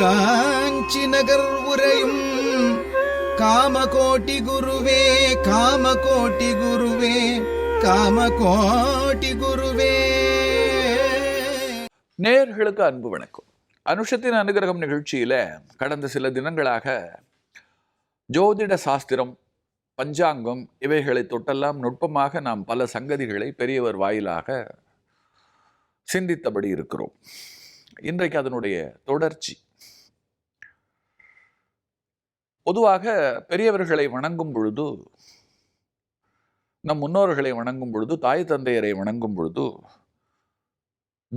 காஞ்சி நகர் உரையும் காமகோட்டி குருவே காமகோட்டி குருவே காமகோட்டி குருவே. நேர்களுக்கு அன்பு வணக்கம். அனுஷத்தின் அனுகிரகம் நிகழ்ச்சியில் கடந்த சில தினங்களாக ஜோதிட சாஸ்திரம் பஞ்சாங்கம் இவைகளை தொட்டெல்லாம் நுட்பமாக நாம் பல சங்கதிகளை பெரியவர் வாயிலாக சிந்தித்தபடி இருக்கிறோம். இன்றைக்கு அதனுடைய தொடர்ச்சி பொதுவாக பெரியவர்களை வணங்கும் பொழுது நம் முன்னோர்களை வணங்கும் பொழுது தாய் தந்தையரை வணங்கும் பொழுது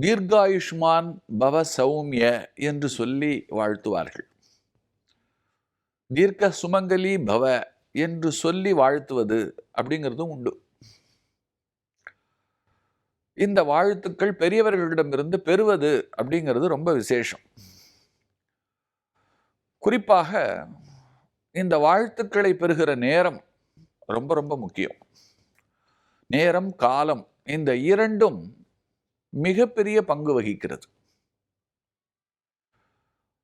தீர்காயுஷ்மான் பவ சௌமிய என்று சொல்லி வாழ்த்துவார்கள். தீர்க்க சுமங்கலி பவ என்று சொல்லி வாழ்த்துவது அப்படிங்கிறதும் உண்டு. இந்த வாழ்த்துக்கள் பெரியவர்களிடமிருந்து பெறுவது அப்படிங்கிறது ரொம்ப விசேஷம். குறிப்பாக இந்த வாழ்த்துக்களை பெறுகிற நேரம் ரொம்ப ரொம்ப முக்கியம். நேரம் காலம் இந்த இரண்டும் மிகப்பெரிய பங்கு வகிக்கிறது.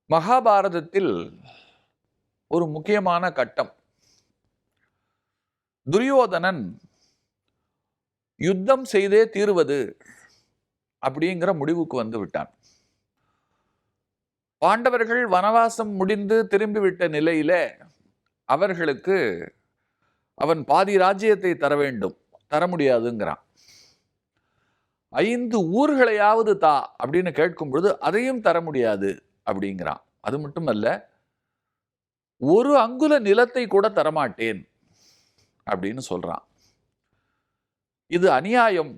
மகாபாரதத்தில் ஒரு முக்கியமான கட்டம். துரியோதனன் யுத்தம் செய்தே தீருவது அப்படிங்கிற முடிவுக்கு வந்து விட்டான். பாண்டவர்கள் வனவாசம் முடிந்து திரும்பிவிட்ட நிலையில அவர்களுக்கு அவன் பாதி ராஜ்யத்தை தர வேண்டும். தர முடியாதுங்கிறான். ஐந்து ஊர்களையாவது தா அப்படின்னு கேட்கும் பொழுது அதையும் தர முடியாது அப்படிங்கிறான். அது மட்டுமல்ல ஒரு அங்குல நிலத்தை கூட தரமாட்டேன் அப்படின்னு சொல்றான். இது அநியாயம்.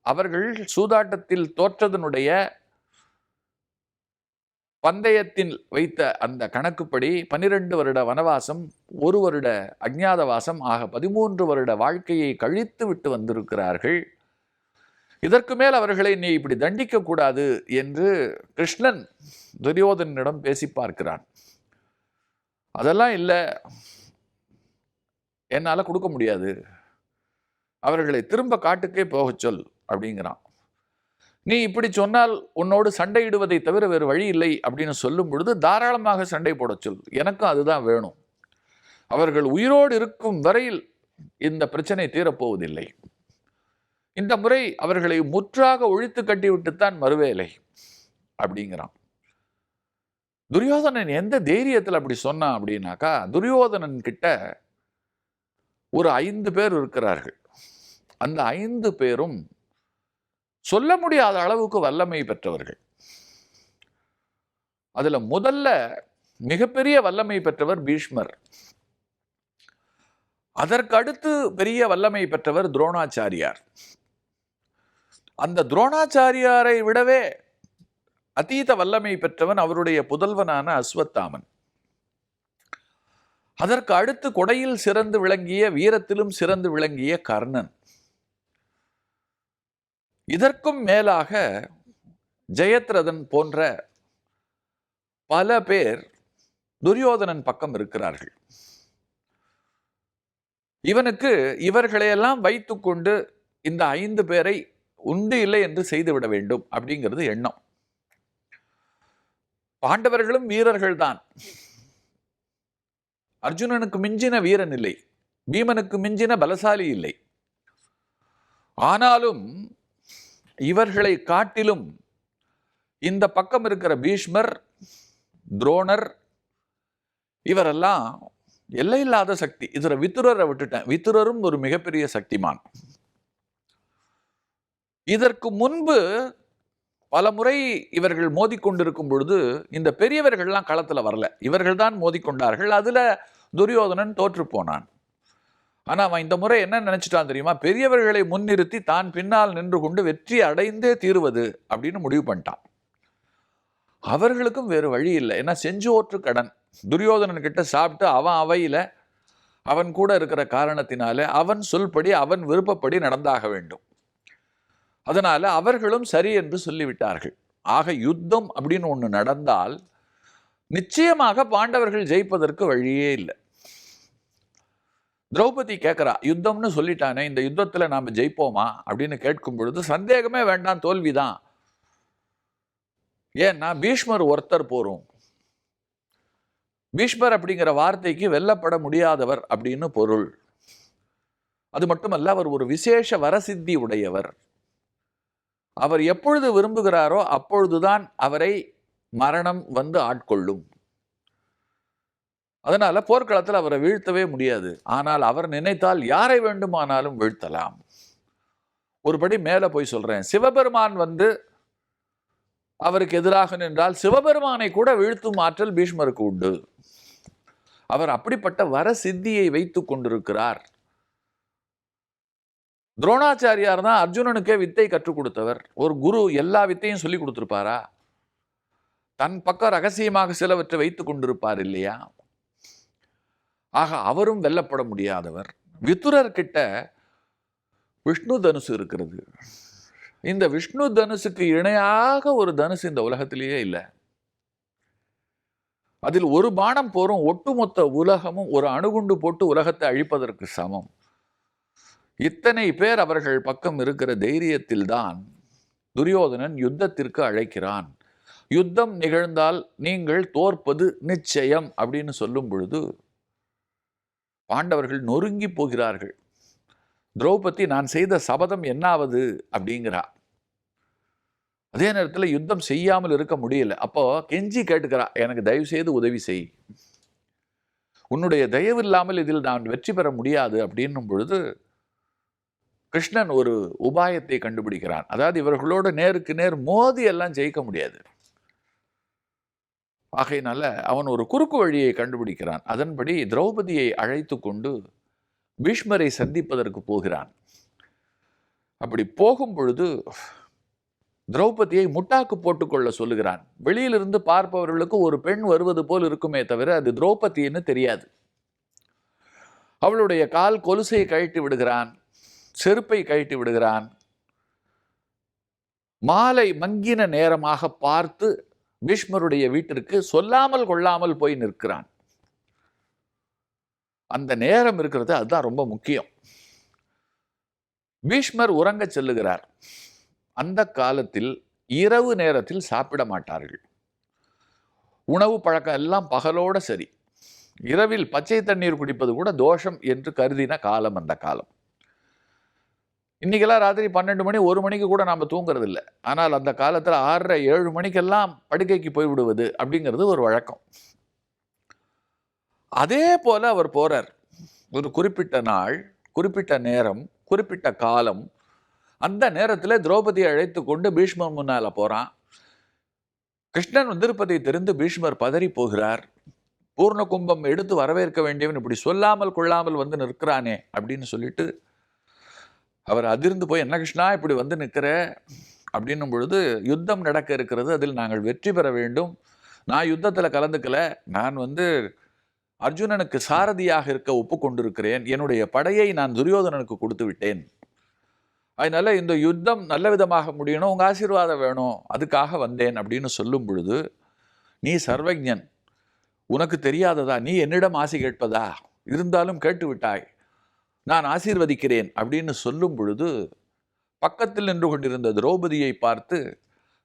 அவர்கள் சூதாட்டத்தில் தோற்றதனுடைய பந்தயத்தில் வைத்த அந்த கணக்குப்படி பன்னிரண்டு வருட வனவாசம் ஒரு வருட அஜ்ஞாதவாசம் ஆக பதிமூன்று வருட வாழ்க்கையை கழித்து விட்டு வந்திருக்கிறார்கள். இதற்கு மேல் அவர்களை நீ இப்படி தண்டிக்க கூடாது என்று கிருஷ்ணன் துரியோதனிடம் பேசி பார்க்கிறான். அதெல்லாம் இல்லை. என்னால் கொடுக்க முடியாது. அவர்களை திரும்ப காட்டுக்கே போகச் சொல் அப்படிங்கிறான். நீ இப்படி சொன்னால் உன்னோடு சண்டையிடுவதை தவிர வேறு வழி இல்லை அப்படின்னு சொல்லும் பொழுது தாராளமாக சண்டை போடச் சொல். எனக்கும் அதுதான் வேணும். அவர்கள் உயிரோடு இருக்கும் வரையில் இந்த பிரச்சனை தீரப்போவதில்லை. இந்த முறை அவர்களை முற்றாக ஒழித்து கட்டிவிட்டுத்தான் மறுவேலை அப்படிங்கிறான். துரியோதனன் எந்த தைரியத்தில் அப்படி சொன்னான் அப்படின்னாக்கா துரியோதனன் கிட்ட ஒரு ஐந்து பேர் இருக்கிறார்கள். அந்த ஐந்து பேரும் சொல்ல முடியாத அளவுக்கு வல்லமை பெற்றவர்கள். அதில் முதல்ல மிகப்பெரிய வல்லமை பெற்றவர் பீஷ்மர். அதற்கு அடுத்து பெரிய வல்லமை பெற்றவர் துரோணாச்சாரியார். அந்த துரோணாச்சாரியாரை விடவே அதீத வல்லமை பெற்றவன் அவருடைய புதல்வனான அஸ்வத்தாமன். அதற்கு அடுத்து கொடையில் சிறந்து விளங்கிய வீரத்திலும் சிறந்து விளங்கிய கர்ணன். இதற்கும் மேலாக ஜெயத்ரதன் போன்ற பல பேர் துரியோதனன் பக்கம் இருக்கிறார்கள். இவனுக்கு இவர்களையெல்லாம் வைத்துக்கொண்டு இந்த ஐந்து பேரை உண்டு இல்லை என்று செய்துவிட வேண்டும் அப்படிங்கிறது எண்ணம். பாண்டவர்களும் வீரர்கள் தான். அர்ஜுனனுக்கு மிஞ்சின வீரன் இல்லை. பீமனுக்கு மிஞ்சின பலசாலி இல்லை. ஆனாலும் இவர்களை காட்டிலும் இந்த பக்கம் இருக்கிற பீஷ்மர் துரோணர் இவரெல்லாம் எல்லையில்லாத சக்தி. இதில் வித்துரரை விட்டுட்டேன். வித்துரரும் ஒரு மிகப்பெரிய சக்திமான். இதற்கு முன்பு பல முறை இவர்கள் மோதிக்கொண்டிருக்கும் பொழுது இந்த பெரியவர்கள்லாம் களத்தில் வரல. இவர்கள் தான் மோதிக்கொண்டார்கள். அதில் துரியோதனன் தோற்று போனான். ஆனால் அவன் இந்த முறை என்ன நினச்சிட்டான் தெரியுமா? பெரியவர்களை முன்னிறுத்தி தான் பின்னால் நின்று கொண்டு வெற்றி அடைந்தே தீருவது அப்படின்னு முடிவு பண்ணிட்டான். அவர்களுக்கும் வேறு வழி இல்லை. ஏன்னா செஞ்சோற்று கடன். துரியோதனன் கிட்ட சாப்பிட்டு அவன் அவையில் அவன் கூட இருக்கிற காரணத்தினால அவன் சொல்படி அவன் விருப்பப்படி நடந்தாக வேண்டும். அதனால் அவர்களும் சரி என்று சொல்லிவிட்டார்கள். ஆக யுத்தம் அப்படின்னு ஒன்று நடந்தால் நிச்சயமாக பாண்டவர்கள் ஜெயிப்பதற்கு வழியே இல்லை. திரௌபதி கேட்குறா யுத்தம்னு சொல்லிட்டானே இந்த யுத்தத்தில் நாம் ஜெயிப்போமா? அப்படின்னு கேட்கும் பொழுது சந்தேகமே வேண்டாம் தோல்விதான். ஏன்னா பீஷ்மர் ஒருத்தர் போரும் பீஷ்மர் அப்படிங்கிற வார்த்தைக்கு வெல்லப்பட முடியாதவர் அப்படின்னு பொருள். அது மட்டுமல்ல அவர் ஒரு விசேஷ வரசித்தி உடையவர். அவர் எப்பொழுது விரும்புகிறாரோ அப்பொழுதுதான் அவரை மரணம் வந்து ஆட்கொள்ளும். அதனால போர்க்களத்தில் அவரை வீழ்த்தவே முடியாது. ஆனால் அவர் நினைத்தால் யாரை வேண்டுமானாலும் வீழ்த்தலாம். ஒருபடி மேலே போய் சொல்றேன். சிவபெருமான் வந்து அவருக்கு எதிராக நின்றால் சிவபெருமானை கூட வீழ்த்தும் ஆற்றல் பீஷ்மருக்கு உண்டு. அவர் அப்படிப்பட்ட வர சித்தியை வைத்து கொண்டிருக்கிறார். துரோணாச்சாரியார் தான் அர்ஜுனனுக்கே வித்தை கற்றுக் கொடுத்தவர். ஒரு குரு எல்லா வித்தையும் சொல்லி கொடுத்துருப்பாரா? தன் பக்கம் ரகசியமாக சிலவற்றை வைத்து கொண்டிருப்பார் இல்லையா? ஆக அவரும் வெல்லப்பட முடியாதவர். வித்துரர்கிட்ட விஷ்ணு தனுசு இருக்கிறது. இந்த விஷ்ணு தனுசுக்கு இணையாக ஒரு தனுசு இந்த உலகத்திலேயே இல்லை. அதில் ஒரு பானம் போரும் ஒட்டுமொத்த உலகமும் ஒரு அணுகுண்டு போட்டு உலகத்தை அழிப்பதற்கு சமம். இத்தனை பேர் அவர்கள் பக்கம் இருக்கிற தைரியத்தில்தான் துரியோதனன் யுத்தத்திற்கு அழைக்கிறான். யுத்தம் நிகழ்ந்தால் நீங்கள் தோற்பது நிச்சயம் அப்படின்னு சொல்லும் பொழுது பாண்டவர்கள் நொறுங்கி போகிறார்கள். திரௌபதி நான் செய்த சபதம் என்னாவது? அப்படிங்கிறா. அதே நேரத்தில் யுத்தம் செய்யாமல் இருக்க முடியல. அப்போ கெஞ்சி கேட்டுக்கிறா எனக்கு தயவு செய்து உதவி செய். உன்னுடைய தயவு இல்லாமல் இதில் நான் வெற்றி பெற முடியாது. அப்படின்னும் பொழுது கிருஷ்ணன் ஒரு உபாயத்தை கண்டுபிடிக்கிறான். அதாவது இவர்களோட நேருக்கு நேர் மோதி எல்லாம் ஜெயிக்க முடியாது. ஆகையினால அவன் ஒரு குறுக்கு வழியை கண்டுபிடிக்கிறான். அதன்படி திரௌபதியை அழைத்து கொண்டு பீஷ்மரை சந்திப்பதற்கு போகிறான். அப்படி போகும் பொழுது திரௌபதியை முட்டாக்கு போட்டுக்கொள்ள சொல்லுகிறான். வெளியிலிருந்து பார்ப்பவர்களுக்கு ஒரு பெண் வருவது போல் இருக்குமே தவிர அது திரௌபதின்னு தெரியாது. அவளுடைய கால் கொலுசை கழட்டி விடுகிறான் செருப்பை கழட்டி விடுகிறான். மாலை மங்கின நேரமாக பார்த்து பீஷ்மருடைய வீட்டிற்கு சொல்லாமல் கொள்ளாமல் போய் நிற்கிறான். அந்த நேரம் இருக்கிறது அதுதான் ரொம்ப முக்கியம். பீஷ்மர் உறங்கச் செல்லுகிறார். அந்த காலத்தில் இரவு நேரத்தில் சாப்பிட மாட்டார்கள். உணவு பழக்கம் எல்லாம் பகலோட சரி. இரவில் பச்சை தண்ணீர் குடிப்பது கூட தோஷம் என்று கருதின காலம் அந்த காலம். இன்றைக்கெல்லாம் ராத்திரி பன்னெண்டு மணி ஒரு மணிக்கு கூட நாம் தூங்குறது இல்லை ஆனால் அந்த காலத்தில் ஆறரை ஏழு மணிக்கெல்லாம் படுக்கைக்கு போய் விடுவது அப்படிங்கிறது ஒரு வழக்கம். அதே போல் அவர் போகிறார் ஒரு குறிப்பிட்ட நாள் குறிப்பிட்ட நேரம் குறிப்பிட்ட காலம். அந்த நேரத்தில் திரௌபதியை அழைத்து கொண்டு பீஷ்மர் முன்னால் போகிறான் கிருஷ்ணன் வந்திருப்பதை தெரிந்து பீஷ்மர் பதறி போகிறார். பூர்ண கும்பம் எடுத்து வரவேற்க வேண்டியவன் இப்படி சொல்லாமல் கொள்ளாமல் வந்து நிற்கிறானே அப்படின்னு சொல்லிட்டு அவர் அதிர்ந்து போய் என்ன கிருஷ்ணா இப்படி வந்து நிற்கிற அப்படின்னும் பொழுது யுத்தம் நடக்க இருக்கிறது அதில் நாங்கள் வெற்றி பெற வேண்டும். நான் யுத்தத்தில் கலந்துக்கல. நான் வந்து அர்ஜுனனுக்கு சாரதியாக இருக்க ஒப்புக்கொண்டிருக்கிறேன். என்னுடைய படையை நான் துரியோதனனுக்கு கொடுத்து விட்டேன். அதனால் இந்த யுத்தம் நல்ல விதமாக முடியணும். உங்கள் ஆசீர்வாதம் வேணும். அதுக்காக வந்தேன். அப்படின்னு சொல்லும் பொழுது நீ சர்வஜன் உனக்கு தெரியாததா? நீ என்னிடம் ஆசை கேட்பதா? இருந்தாலும் கேட்டு விட்டாய். நான் ஆசீர்வதிக்கிறேன் அப்படின்னு சொல்லும் பொழுது பக்கத்தில் நின்று கொண்டிருந்த திரௌபதியை பார்த்து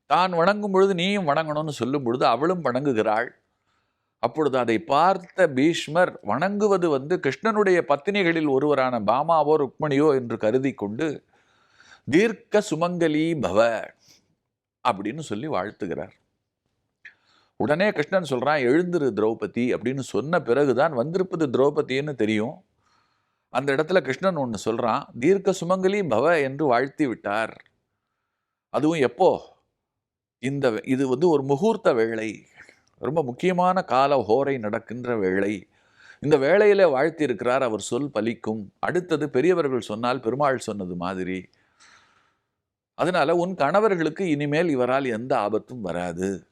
தான் வணங்கும் பொழுது நீயும் வணங்கணும்னு சொல்லும் பொழுது அவளும் வணங்குகிறாள். அப்பொழுது அதை பார்த்த பீஷ்மர் வணங்குவது வந்து கிருஷ்ணனுடைய பத்தினிகளில் ஒருவரான பாமாவோ ருக்மணியோ என்று கருதி கொண்டு தீர்க்க சுமங்கலி பவ அப்படின்னு சொல்லி வாழ்த்துகிறார். உடனே கிருஷ்ணன் சொல்கிறான் எழுந்துரு திரௌபதி அப்படின்னு சொன்ன பிறகுதான் வந்திருப்பது திரௌபதின்னு தெரியும். அந்த இடத்துல கிருஷ்ணன் ஒன்று சொல்கிறான் தீர்க்க சுமங்கலி பவ என்று வாழ்த்தி விட்டார். அதுவும் எப்போ? இந்த இது வந்து ஒரு முகூர்த்த வேளை. ரொம்ப முக்கியமான கால ஹோரை நடக்கின்ற வேளை. இந்த வேளையில் வாழ்த்தி இருக்கிறார் அவர் சொல் பலிக்கும். அடுத்தது பெரியவர்கள் சொன்னால் பெருமாள் சொன்னது மாதிரி. அதனால உன் கணவர்களுக்கு இனிமேல் இவரால் எந்த ஆபத்தும் வராது.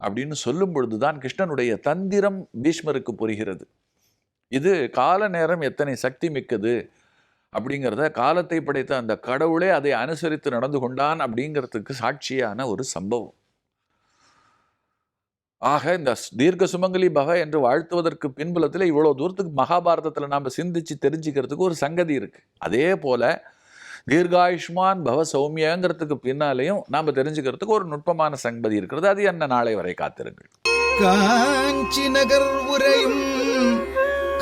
அப்படின்னு சொல்லும் பொழுதுதான் கிருஷ்ணனுடைய தந்திரம் பீஷ்மருக்கு புரிகிறது. இது கால நேரம் எத்தனை சக்தி மிக்கது அப்படிங்கிறத காலத்தை படைத்த அந்த கடவுளே அதை அனுசரித்து நடந்து கொண்டான் அப்படிங்கிறதுக்கு சாட்சியான ஒரு சம்பவம். ஆக இந்த தீர்க்க சுமங்கலி பக என்று வாழ்த்துவதற்கு பின்புலத்தில் இவ்வளோ தூரத்துக்கு மகாபாரதத்தில் நாம் சிந்திச்சு தெரிஞ்சுக்கிறதுக்கு ஒரு சங்கதி இருக்குது அதே போல் தீர்காயுஷ்மான் பவ சௌமியங்கிறதுக்கு பின்னாலேயும் நாம் தெரிஞ்சுக்கிறதுக்கு ஒரு நுட்பமான சங்கதி இருக்கிறது. அது என்ன? நாளை வரை காத்திருங்கள். காஞ்சி நகர் உரையும்